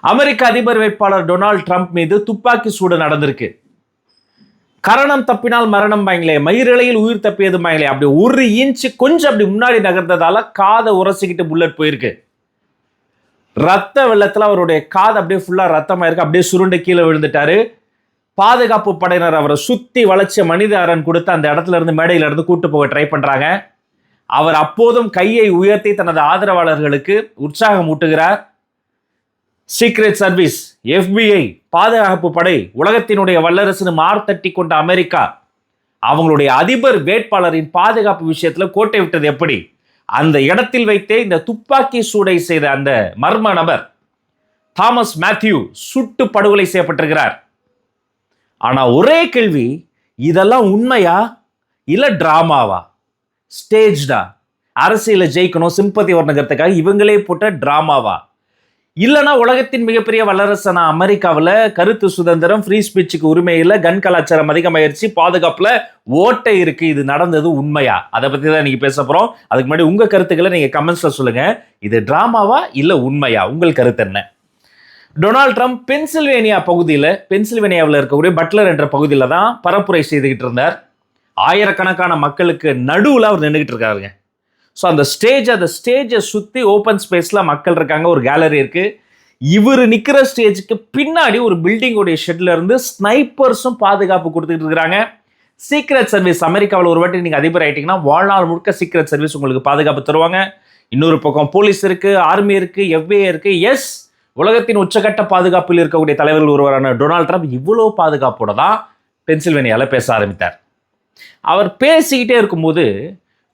அமெரிக்க அதிபர் வேட்பாளர் Donald Trump மீது துப்பாக்கி சூடு நடந்திருக்கு. கரணம் தப்பினால் மரணம் பாங்களே மயிரிழையில் உயிர் தப்பியது பாங்களே அப்படி ஒரு இன்ச்சு கொஞ்சம் அப்படி முன்னாடி நகர்ந்ததால காதை உரசிக்கிட்டு புல்லட் போயிருக்கு. ரத்த வெள்ளத்தில் அவருடைய காது அப்படியே ஃபுல்லாக ரத்தமாயிருக்கு அப்படியே சுருண்டு கீழே விழுந்துட்டாரு. பாதுகாப்பு படையினர் அவரை சுத்தி வளைச்ச மனித அரண் கொடுத்து அந்த இடத்துல இருந்து மேடையில இருந்து கூட்டு போக ட்ரை பண்றாங்க. அவர் அப்போதும் கையை உயர்த்தி தனது ஆதரவாளர்களுக்கு உற்சாகம் ஊட்டுகிறார். சீக்ரெட் சர்வீஸ் எஃபிஐ பாதுகாப்பு படை உலகத்தினுடைய வல்லரசுன்னு மார்த்தட்டி கொண்ட அமெரிக்கா. அவங்களுடைய அதிபர் வேட்பாளரின் பாதுகாப்பு விஷயத்தில் கோட்டை விட்டது எப்படி? அந்த இடத்தில் வைத்தே இந்த துப்பாக்கி சூடை செய்த அந்த மர்ம நபர் தாமஸ் மேத்யூ சுட்டு படுகொலை செய்யப்பட்டிருக்கிறார். ஆனால் ஒரே கேள்வி இதெல்லாம் உண்மையா? இல்லை டிராமாவா? ஸ்டேஜ்டா அரசியலை ஜெயிக்கணும் சிம்பத்தி வரணுங்கிறதுக்காக இவங்களே போட்ட டிராமாவா? இல்லைன்னா உலகத்தின் மிகப்பெரிய வல்லரசான அமெரிக்காவில் கருத்து சுதந்திரம் ஃப்ரீ ஸ்பீச்சுக்கு உரிமையில் கன் கலாச்சாரம் அதிகமாயிருச்சு. பாதுகாப்பில் ஓட்டை இருக்கு. இது நடந்தது உண்மையா? அதை பற்றி தான் நீங்கள் பேச போகிறோம் அதுக்கு முன்னாடி உங்கள் கருத்துக்களை நீங்கள் கமெண்ட்ஸில் சொல்லுங்க. இது ட்ராமாவா இல்லை உண்மையா? உங்கள் கருத்து என்ன? டொனால்ட் ட்ரம்ப் பென்சில்வேனியா பகுதியில் பென்சில்வேனியாவில் இருக்கக்கூடிய பட்லர் என்ற பகுதியில் தான் பரப்புரை செய்துக்கிட்டு இருந்தார். ஆயிரக்கணக்கான மக்களுக்கு நடுவில் அவர் நின்றுக்கிட்டு இருக்காருங்க. ஸோ அந்த ஸ்டேஜ் அந்த ஸ்டேஜை சுற்றி ஓப்பன் ஸ்பேஸில் மக்கள் இருக்காங்க. ஒரு கேலரி இருக்குது இவர் நிற்கிற ஸ்டேஜுக்கு பின்னாடி ஒரு பில்டிங்கோடைய ஷெட்ல இருந்து ஸ்னைப்பர்ஸும் பாதுகாப்பு கொடுத்துட்டு இருக்கிறாங்க. சீக்ரெட் சர்வீஸ் அமெரிக்காவில் ஒரு வாட்டி நீங்கள் அதிபர் ஆகிட்டிங்கன்னா வாழ்நாள் முழுக்க சீக்ரெட் சர்வீஸ் உங்களுக்கு பாதுகாப்பு தருவாங்க. இன்னொரு பக்கம் போலீஸ் இருக்குது ஆர்மி இருக்குது எஃபிஐ இருக்குது எஸ் உலகத்தின் உச்சகட்ட பாதுகாப்பில் இருக்கக்கூடிய தலைவர்கள் ஒருவரான டொனால்ட் ட்ரம்ப் இவ்வளோ பாதுகாப்போட தான் பென்சில்வேனியாவில் பேச ஆரம்பித்தார். அவர் பேசிக்கிட்டே இருக்கும்போது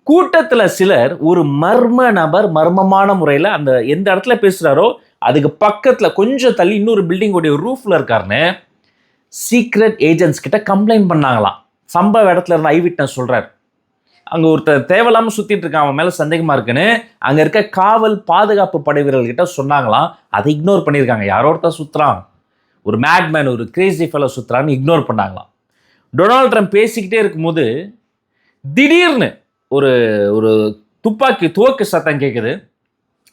கூட்டத்தில் சிலர் ஒரு மர்ம நபர் மர்மமான முறையில் அந்த எந்த இடத்துல பேசுகிறாரோ அதுக்கு பக்கத்தில் கொஞ்சம் தள்ளி இன்னொரு பில்டிங்கோடைய ரூஃபில் இருக்காருன்னு சீக்ரெட் ஏஜென்ட்ஸ் கிட்ட கம்ப்ளைண்ட் பண்ணாங்களாம். சம்பவ இடத்துல இருந்து ஐ விட்னஸ் சொல்கிறார் அங்கே ஒருத்தர் தேவையில்லாமல் சுற்றிட்டு இருக்கான் அவன் மேலே சந்தேகமாக இருக்குன்னு அங்கே இருக்க காவல் பாதுகாப்பு படை வீரர்கள்கிட்ட சொன்னாங்களாம். அதை இக்னோர் பண்ணியிருக்காங்க. யாரோ ஒருத்தர் சுற்றுறான் ஒரு மேட்மேன் ஒரு கிரேசி ஃபெலோ சுற்றுறான்னு இக்னோர் பண்ணாங்களாம். டொனால்ட் ட்ரம்ப் பேசிக்கிட்டே இருக்கும்போது திடீர்னு ஒரு ஒரு துப்பாக்கி துவக்கு சத்தம் கேட்குது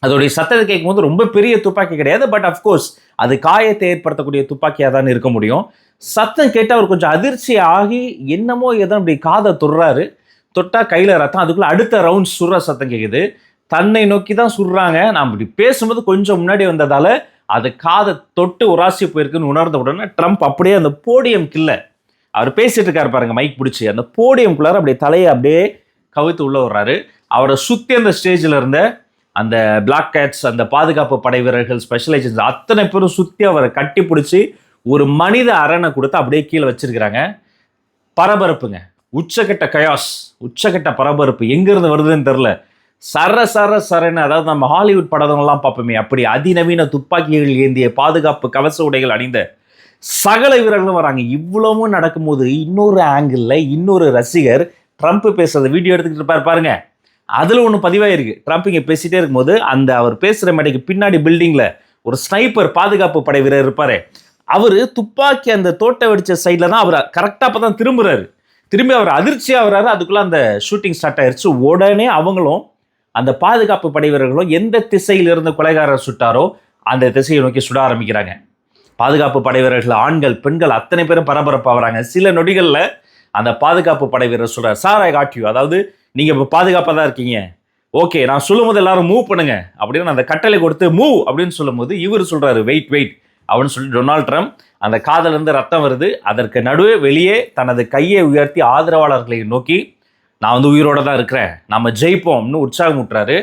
அதோடைய சத்தத்தை கேட்கும்போது ரொம்ப பெரிய துப்பாக்கி கிடையாது பட் அஃப்கோர்ஸ் அது காயத்தை ஏற்படுத்தக்கூடிய துப்பாக்கியாக தான் இருக்க முடியும். சத்தம் கேட்டு அவர் கொஞ்சம் அதிர்ச்சி ஆகி என்னமோ ஏதோ அப்படி காதை தொடுறாரு. தொட்டால் கையில் ரத்தம் அதுக்குள்ளே அடுத்த ரவுண்ட் சுடுற சத்தம் கேட்குது தன்னை நோக்கி தான் சுடுறாங்க நான் இப்படி பேசும்போது கொஞ்சம் முன்னாடி வந்ததால் அது காதை தொட்டு உராசி போயிருக்குன்னு உணர்ந்த உடனே ட்ரம்ப் அப்படியே அந்த போடியம் கில்ல அவர் பேசிட்டு இருக்காரு பாருங்க மைக் பிடிச்சி. அந்த போடியம்குள்ளார அப்படியே தலையை அப்படியே கவித்து உள்ளே வர்றாரு. அவரை சுற்றி அந்த ஸ்டேஜில் இருந்த அந்த பிளாக் கேட்ஸ் அந்த பாதுகாப்பு படை வீரர்கள் ஸ்பெஷல் ஏஜென்ட்ஸ் அத்தனை பேரும் சுற்றி அவரை கட்டி பிடிச்சி ஒரு மனித அரணை கொடுத்து அப்படியே கீழே வச்சிருக்கிறாங்க. பரபரப்புங்க. உச்சக்கட்ட கயாஸ் உச்சக்கட்ட பரபரப்பு. எங்கேருந்து வருதுன்னு தெரில சர சர சரன்னு அதாவது நம்ம ஹாலிவுட் படங்கள்லாம் பார்ப்போமே அப்படி அதிநவீன துப்பாக்கிகள் ஏந்திய பாதுகாப்பு கவச உடைகள் அணிந்த சகல வீரர்களும் வராங்க. இவ்வளவும் நடக்கும்போது இன்னொரு ஆங்கிளில் இன்னொரு ரசிகர் ட்ரம்ப் பேசுகிறத வீடியோ எடுத்துக்கிட்டு இருப்பார் பாருங்க. அதில் ஒன்று பதிவாயிருக்கு. ட்ரம்ப் இங்கே பேசிகிட்டே இருக்கும்போது அந்த அவர் பேசுகிற மேடைக்கு பின்னாடி பில்டிங்கில் ஒரு ஸ்னைப்பர் பாதுகாப்பு படை வீரர் இருப்பார். அவர் துப்பாக்கி அந்த தோட்ட வெடிச்ச சைடில் தான் அவர் கரெக்டாக அப்போ தான் திரும்புறாரு. திரும்பி அவர் அதிர்ச்சியாக வர்றாரு அதுக்குள்ளே அந்த ஷூட்டிங் ஸ்டார்ட் ஆயிடுச்சு உடனே அவங்களும் அந்த பாதுகாப்பு படை வீரர்களும் எந்த திசையிலிருந்து கொலைகாரர் சுட்டாரோ அந்த திசையை நோக்கி சுட ஆரம்பிக்கிறாங்க. பாதுகாப்பு படை வீரர்கள் ஆண்கள் பெண்கள் அத்தனை பேரும் பரபரப்பாகிறாங்க சில நொடிகளில் அந்த பாதுகாப்பு படை வீரர் சொல்கிறார் சார் ஐ காட் யூ அதாவது நீங்கள் இப்போ பாதுகாப்பாக தான் இருக்கீங்க. ஓகே நான் சொல்லும்போது எல்லாரும் மூவ் பண்ணுங்க. அப்படின்னு அந்த கட்டளை கொடுத்து மூவ் அப்படின்னு சொல்லும்போது இவர் சொல்கிறாரு வெயிட் வெயிட் அப்படின்னு சொல்லி டொனால்ட் ட்ரம்ப் அந்த காதலேருந்து ரத்தம் வருது. அதற்கு நடுவே வெளியே தனது கையை உயர்த்தி ஆதரவாளர்களை நோக்கி நான் வந்து உயிரோட தான் இருக்கிறேன். நம்ம ஜெயிப்போம்னு உற்சாகம் ஊட்டுறாரு.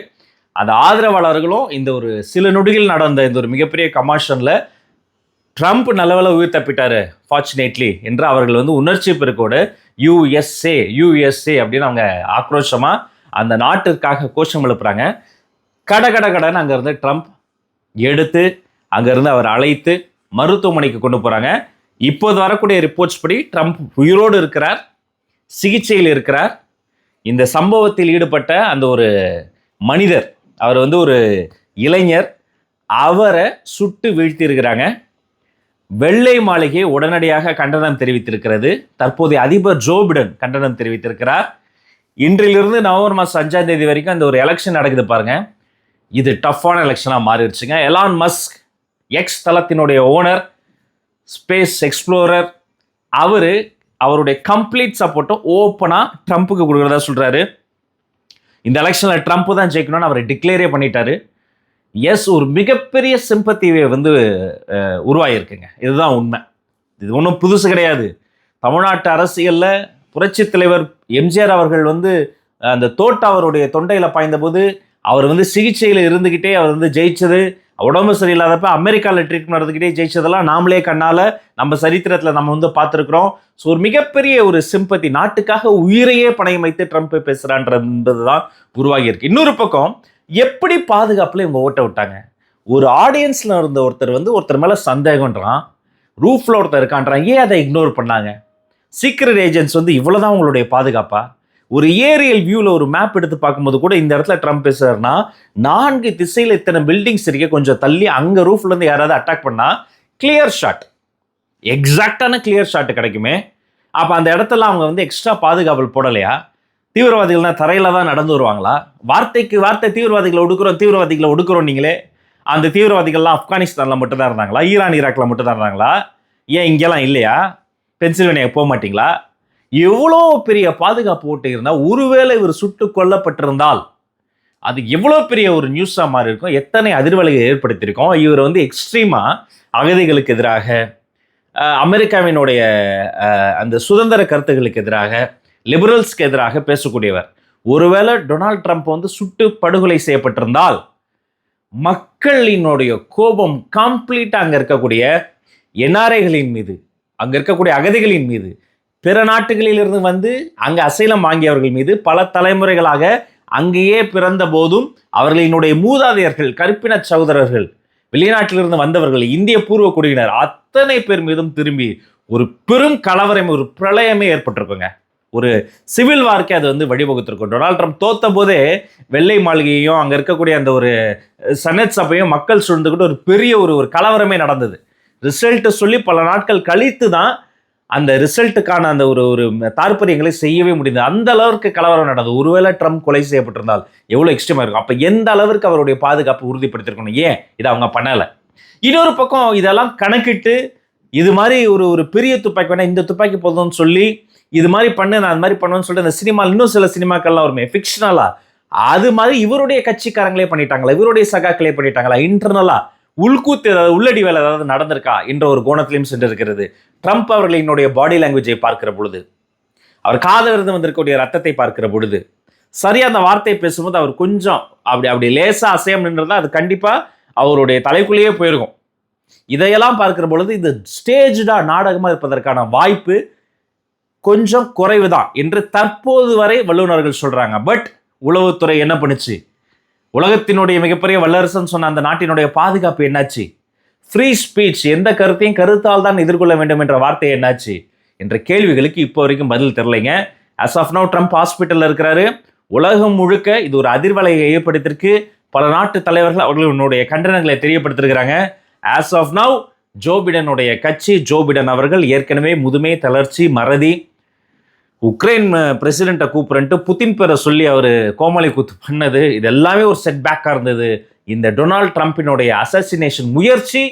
அந்த ஆதரவாளர்களும் இந்த ஒரு சில நொடிகள் நடந்த இந்த ஒரு மிகப்பெரிய கமாஷனில் ட்ரம்ப் நல்லவேளை உயிர் தப்பிட்டாரு ஃபார்ச்சுனேட்லி என்று அவர்கள் வந்து உணர்ச்சி பெருக்கோடு யூஎஸ்ஏ யூஎஸ்ஏ அப்படின்னு அவங்க ஆக்ரோஷமாக அந்த நாட்டிற்காக கோஷம் எழுப்புறாங்க. கட கட கடன்னு அங்கேருந்து ட்ரம்ப் எடுத்து அங்கேருந்து அவர் அழைத்து மருத்துவமனைக்கு கொண்டு போகிறாங்க இப்போது வரக்கூடிய ரிப்போர்ட்ஸ் படி ட்ரம்ப் உயிரோடு இருக்கிறார் சிகிச்சையில் இருக்கிறார். இந்த சம்பவத்தில் ஈடுபட்ட அந்த ஒரு மனிதர் அவர் வந்து ஒரு இளைஞர் அவரை சுட்டு வீழ்த்தியிருக்கிறாங்க. வெள்ளை மாளிகை உடனடியாக கண்டனம் தெரிவித்திருக்கிறது. தற்போதைய அதிபர் ஜோ பிடன் கண்டனம் தெரிவித்திருக்கிறார். இன்றிலிருந்து நவம்பர் மாதம் அஞ்சாம் தேதி வரைக்கும் அந்த ஒரு எலெக்ஷன் நடக்குது பாருங்க. இது டஃப்பான எலெக்ஷனாக மாறிடுச்சுங்க. எலான் மஸ்க் எக்ஸ் தளத்தினுடைய ஓனர் ஸ்பேஸ் எக்ஸ்ப்ளோரர் அவர் அவருடைய கம்ப்ளீட் சப்போர்ட்டை ஓப்பனாக ட்ரம்ப்புக்கு கொடுக்குறதா சொல்கிறாரு இந்த எலெக்ஷனில் ட்ரம்ப் தான் ஜெயிக்கணும்னு அவர் டிக்ளேரே பண்ணிட்டாரு. எஸ் ஒரு மிகப்பெரிய சிம்பத்தியை வந்து உருவாகியிருக்குங்க இதுதான் உண்மை. இது ஒன்றும் புதுசு கிடையாது. தமிழ்நாட்டு அரசியலில் புரட்சித் தலைவர் எம்ஜிஆர் அவர்கள் வந்து அந்த தோட்ட அவருடைய தொண்டையில் பாய்ந்தபோது அவர் வந்து சிகிச்சையில் இருந்துக்கிட்டே அவர் வந்து ஜெயிச்சது. உடம்பு சரியில்லாதப்ப அமெரிக்காவில் ட்ரீட்மெண்ட் நடந்துக்கிட்டே ஜெயிச்சதெல்லாம் நாமளே கண்ணால் நம்ம சரித்திரத்தில் நம்ம வந்து பார்த்துருக்குறோம். ஸோ ஒரு மிகப்பெரிய ஒரு சிம்பத்தி நாட்டுக்காக உயிரையே பணயம் வைத்து ட்ரம்ப் பேசுகிறான்றது தான் உருவாகியிருக்கு. இன்னொரு பக்கம் எப்படி பாதுகாப்பில் இவங்க ஓட்ட விட்டாங்க? ஒரு ஆடியன்ஸில் இருந்த ஒருத்தர் வந்து ஒருத்தர் மேலே சந்தேகம்ன்றான். ரூஃபில் ஒருத்தர் இருக்கான்றான். ஏன் அதை இக்னோர் பண்ணாங்க? சீக்ரெட் ஏஜென்ட்ஸ் வந்து இவ்வளோதான் உங்களுடைய பாதுகாப்பா? ஒரு ஏரியல் வியூவில் ஒரு மேப் எடுத்து பார்க்கும்போது கூட இந்த இடத்துல ட்ரம்ப் பேசுறாருன்னா நான்கு திசையில் இத்தனை பில்டிங்ஸ் இருக்கு கொஞ்சம் தள்ளி அங்கே ரூஃப்லேருந்து யாராவது அட்டாக் பண்ணால் கிளியர் ஷாட் எக்ஸாக்டான கிளியர் ஷாட் கிடைக்குமே. அப்போ அந்த இடத்துல அவங்க வந்து எக்ஸ்ட்ரா பாதுகாப்பு போடலையா? தீவிரவாதிகள்னா தரையில் தான் நடந்து வருவாங்களா? வார்த்தைக்கு வார்த்தை தீவிரவாதிகளை ஒடுக்குறோம் தீவிரவாதிகளை ஒடுக்குறோம் நீங்களே. அந்த தீவிரவாதிகள்லாம் ஆப்கானிஸ்தானில் மட்டும்தான் இருந்தாங்களா? ஈரான் ஈராக்கில் மட்டும் தான் இருந்தாங்களா? ஏன் இங்கெல்லாம் இல்லையா? பென்சில்வேனியா போக மாட்டீங்களா? எவ்வளோ பெரிய பாதுகாப்பு ஓட்டு இருந்தால் ஒருவேளை இவர் சுட்டு கொல்லப்பட்டிருந்தால் அது எவ்வளோ பெரிய ஒரு நியூஸாக மாதிரி இருக்கும்? எத்தனை அதிர்வலையை ஏற்படுத்தியிருக்கோம்? இவர் வந்து எக்ஸ்ட்ரீமாக அகதிகளுக்கு எதிராக அமெரிக்காவினுடைய அந்த சுதந்திர கருத்துகளுக்கு எதிராக லிபரல்ஸ்க்கு எதிராக பேசக்கூடியவர். ஒருவேளை டொனால்ட் ட்ரம்ப் வந்து சுட்டு படுகொலை செய்யப்பட்டிருந்தால் மக்களினுடைய கோபம் கம்ப்ளீட்டாக அங்கே இருக்கக்கூடிய என்ஆர்ஐகளின் மீது அங்கே இருக்கக்கூடிய அகதிகளின் மீது பிற நாட்டுகளிலிருந்து வந்து அங்கே அசைலம் வாங்கியவர்கள் மீது பல தலைமுறைகளாக அங்கேயே பிறந்த போதும் அவர்களினுடைய மூதாதையர்கள் கருப்பின சகோதரர்கள் வெளிநாட்டிலிருந்து வந்தவர்கள் இந்திய பூர்வ குடியினர் அத்தனை பேர் மீதும் திரும்பி ஒரு பெரும் கலவரம் ஒரு பிரளயமே ஏற்பட்டிருக்குங்க. ஒரு சிவில் வார்க்கே அது வந்து வழிவகுத்திருக்கும். டொனால்ட் ட்ரம்ப் தோத்த போதே வெள்ளை மாளிகையும் அங்கே இருக்கக்கூடிய அந்த ஒரு சனட் சபையும் மக்கள் சூழ்ந்துக்கிட்டு ஒரு பெரிய ஒரு ஒரு கலவரமே நடந்தது. ரிசல்ட்டை சொல்லி பல நாட்கள் கழித்து தான் அந்த ரிசல்ட்டுக்கான அந்த ஒரு ஒரு தாற்பயங்களை செய்யவே முடிந்தது. அந்த அளவிற்கு கலவரம் நடந்தது. ஒருவேளை ட்ரம்ப் கொலை செய்யப்பட்டிருந்தால் எவ்வளோ எக்ஸ்ட்ரீமாக இருக்கும். அப்போ எந்த அளவிற்கு அவருடைய பாதுகாப்பு உறுதிப்படுத்திருக்கணும் ஏன்? இதை அவங்க பண்ணலை. இன்னொரு பக்கம் இதெல்லாம் கணக்கிட்டு இது மாதிரி ஒரு ஒரு பெரிய துப்பாக்கி வேணால் இந்த துப்பாக்கி போதும்னு சொல்லி இது மாதிரி பண்ணு நான் அது மாதிரி பண்ணுவேன்னு சொல்லிட்டு அந்த சினிமா இன்னும் சில சினிமாக்கள்லாம் வருமே. ஃபிக்ஷனலாக அது மாதிரி இவருடைய கட்சிக்காரங்களே பண்ணிட்டாங்களா? இவருடைய சகாக்களே பண்ணிட்டாங்களா? இன்டர்னலாக உள்கூத்து ஏதாவது உள்ளடி வேலை ஏதாவது நடந்திருக்கா? என்ற ஒரு கோணத்திலையும் சென்றிருக்கிறது. ட்ரம்ப் அவர்களினுடைய பாடி லாங்குவேஜை பார்க்கிற பொழுது. அவர் காதலிருந்து வந்திருக்கக்கூடிய ரத்தத்தை பார்க்கிற பொழுது. சரியா அந்த வார்த்தையை பேசும்போது அவர் கொஞ்சம் அப்படி அப்படி லேசாக அசையம் நின்றுதான் அது கண்டிப்பாக அவருடைய தலைக்குள்ளேயே போயிருக்கும். இதையெல்லாம் பார்க்கிற பொழுது இது ஸ்டேஜ்டா நாடகமாக இருப்பதற்கான வாய்ப்பு கொஞ்சம் குறைவு தான் என்று தற்போது வரை வல்லுநர்கள் சொல்கிறாங்க பட் உளவுத்துறை என்ன பண்ணுச்சு? உலகத்தினுடைய மிகப்பெரிய வல்லரசுன்னு சொன்ன அந்த நாட்டினுடைய பாதுகாப்பு என்னாச்சு? ஃப்ரீ ஸ்பீச் எந்த கருத்தையும் கருத்தால் தான் எதிர்கொள்ள வேண்டும் என்ற வார்த்தை என்னாச்சு? என்ற கேள்விகளுக்கு இப்போ வரைக்கும் பதில் தெரிலைங்க அஸ் ஆஃப் நவ் ட்ரம்ப் ஹாஸ்பிட்டலில் இருக்கிறாரு. உலகம் முழுக்க இது ஒரு அதிர்வலையை ஏற்படுத்தியிருக்கு. பல நாட்டு தலைவர்கள் அவர்களுடைய கண்டனங்களை தெரியப்படுத்திருக்கிறாங்க ஆஸ் ஆஃப் நவ் ஜோபிடனுடைய கட்சி ஜோபிடன் அவர்கள் ஏற்கனவே முதுமை தளர்ச்சி மறதி உக்ரைன் பிரசிடெண்ட்டை கூப்பிடுன்ட்டு புதின் பேரை சொல்லி அவர் கோமாளி கூத்து பண்ணது. இது எல்லாமே ஒரு செட்பேக்காக இருந்தது. இந்த டொனால்ட் ட்ரம்ப்பினுடைய அசசினேஷன் முயற்சி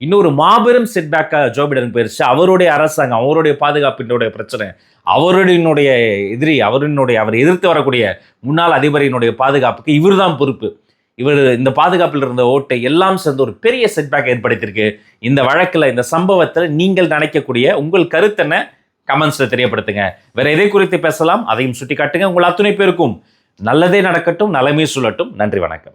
இன்னொரு மாபெரும் செட்பேக்காக ஜோபிடன் ஜோ பிடன் அவருடைய அரசாங்கம் அவருடைய பாதுகாப்பினுடைய பிரச்சனை அவருடைய எதிரி அவரினுடைய அவர் எதிர்த்து வரக்கூடிய முன்னாள் அதிபரினுடைய பாதுகாப்புக்கு இவர் தான் பொறுப்பு. இவர் இந்த பாதுகாப்பில் இருந்த ஓட்டை எல்லாம் சேர்ந்து ஒரு பெரிய செட்பேக் ஏற்படுத்தியிருக்கு. இந்த வழக்கில் இந்த சம்பவத்தில் நீங்கள் நினைக்கக்கூடிய உங்கள் கருத்தென்ன கமெண்ட்ஸில் தெரியப்படுத்துங்க. வேற எதை குறித்து பேசலாம்? அதையும் சுட்டி காட்டுங்க உங்கள் அத்துணை பேருக்கும். நல்லதே நடக்கட்டும் நலமே சொல்லட்டும் நன்றி வணக்கம்.